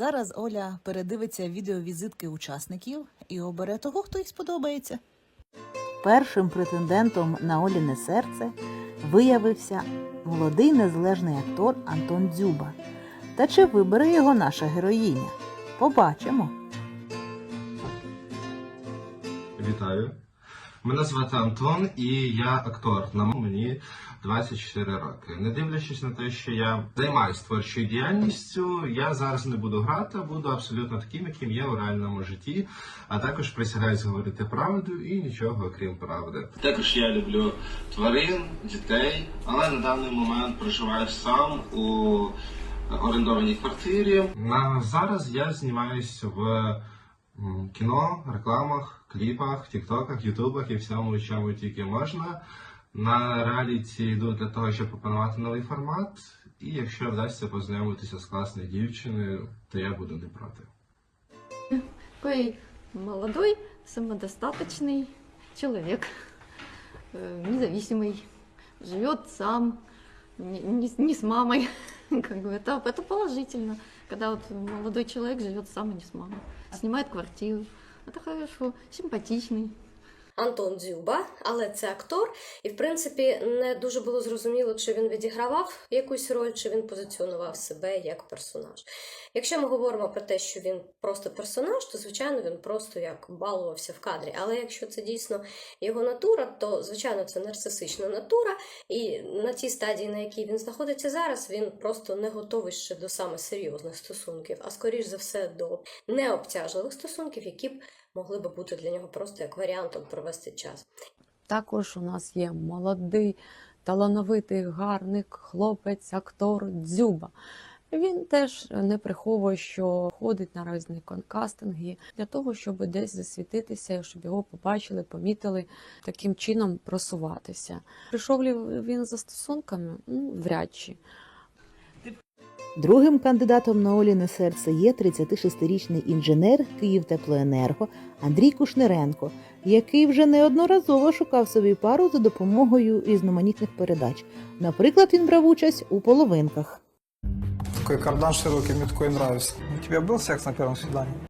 Зараз Оля передивиться відеовізитки учасників і обере того, хто їй сподобається. Першим претендентом на Оліне серце виявився молодий незалежний актор Антон Дзюба. Та чи вибере його наша героїня? Побачимо. Вітаю. Мене звати Антон і я актор. На мені 24 роки. Не дивлячись на те, що я займаюся творчою діяльністю, я зараз не буду грати, а буду абсолютно таким, яким є у реальному житті. А також присягаюсь говорити правду і нічого окрім правди. Також я люблю тварин, дітей, але на даний момент проживаю сам у орендованій квартирі. На зараз я знімаюся в кіно, рекламах, кліпах, тіктоках, ютубах і всьому, чому тільки можна. На реаліті йду для того, щоб опанувати новий формат. І якщо вдасться познайомитися з класною дівчиною, то я буду не проти. Такой молодой, самодостаточный человек, э, независимый, живет сам, не, не- не с мамой. Как бы это, это положительно, когда вот молодой человек живет сам и не с мамой. Снимает квартиру. Это хорошо, симпатичный. Антон Дзюба, але це актор, і в принципі не дуже було зрозуміло, чи він відігравав якусь роль, чи він позиціонував себе як персонаж. Якщо ми говоримо про те, що він просто персонаж, то звичайно він просто як балувався в кадрі. Але якщо це дійсно його натура, то звичайно це нарцисична натура, і на тій стадії, на якій він знаходиться зараз, він просто не готовий ще до саме серйозних стосунків, а скоріш за все до необтяжливих стосунків, які б могли би бути для нього просто як варіантом провести час. Також у нас є молодий, талановитий, гарний хлопець, актор Дзюба. Він теж не приховує, що ходить на різні кастинги для того, щоб десь засвітитися, щоб його побачили, помітили, таким чином просуватися. Прийшов він за стосунками? Ну, вряд чи. Другим кандидатом на Оліне серце є 36-річний інженер Київтеплоенерго Андрій Кушниренко, який вже неодноразово шукав собі пару за допомогою різноманітних передач. Наприклад, він брав участь у половинках. Такой кардан широкий, мне такой нравится. У тебя был секс на первом свидании?